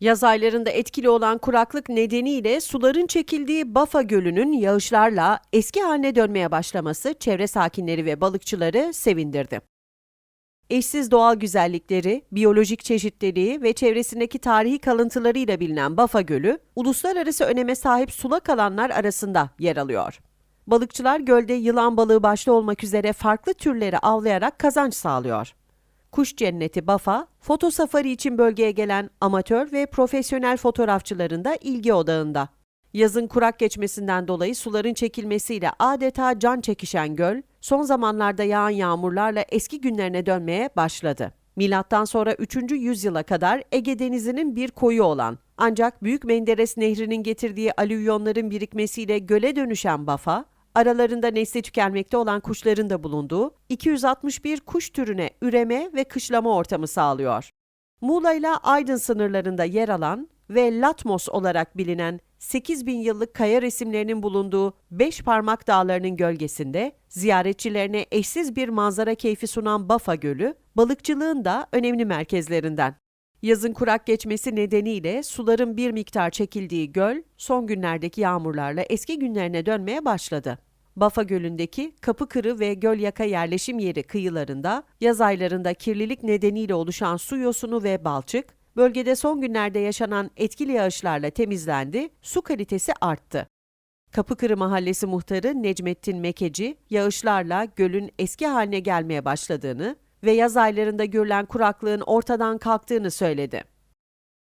Yaz aylarında etkili olan kuraklık nedeniyle suların çekildiği Bafa Gölü'nün yağışlarla eski haline dönmeye başlaması çevre sakinleri ve balıkçıları sevindirdi. Eşsiz doğal güzellikleri, biyolojik çeşitliliği ve çevresindeki tarihi kalıntılarıyla bilinen Bafa Gölü, uluslararası öneme sahip sulak alanlar arasında yer alıyor. Balıkçılar gölde yılan balığı başta olmak üzere farklı türleri avlayarak kazanç sağlıyor. Kuş Cenneti Bafa, foto safari için bölgeye gelen amatör ve profesyonel fotoğrafçıların da ilgi odağında. Yazın kurak geçmesinden dolayı suların çekilmesiyle adeta can çekişen göl, son zamanlarda yağan yağmurlarla eski günlerine dönmeye başladı. Milattan sonra 3. yüzyıla kadar Ege Denizi'nin bir koyu olan ancak Büyük Menderes Nehri'nin getirdiği alüvyonların birikmesiyle göle dönüşen Bafa, aralarında nesli tükenmekte olan kuşların da bulunduğu 261 kuş türüne üreme ve kışlama ortamı sağlıyor. Muğla ile Aydın sınırlarında yer alan ve Latmos olarak bilinen 8000 yıllık kaya resimlerinin bulunduğu Beş Parmak Dağları'nın gölgesinde ziyaretçilerine eşsiz bir manzara keyfi sunan Bafa Gölü, balıkçılığın da önemli merkezlerinden. Yazın kurak geçmesi nedeniyle suların bir miktar çekildiği göl, son günlerdeki yağmurlarla eski günlerine dönmeye başladı. Bafa Gölü'ndeki Kapıkırı ve Gölyaka yerleşim yeri kıyılarında yaz aylarında kirlilik nedeniyle oluşan su yosunu ve balçık, bölgede son günlerde yaşanan etkili yağışlarla temizlendi, su kalitesi arttı. Kapıkırı Mahallesi muhtarı Necmettin Mekeci, yağışlarla gölün eski haline gelmeye başladığını ve yaz aylarında görülen kuraklığın ortadan kalktığını söyledi.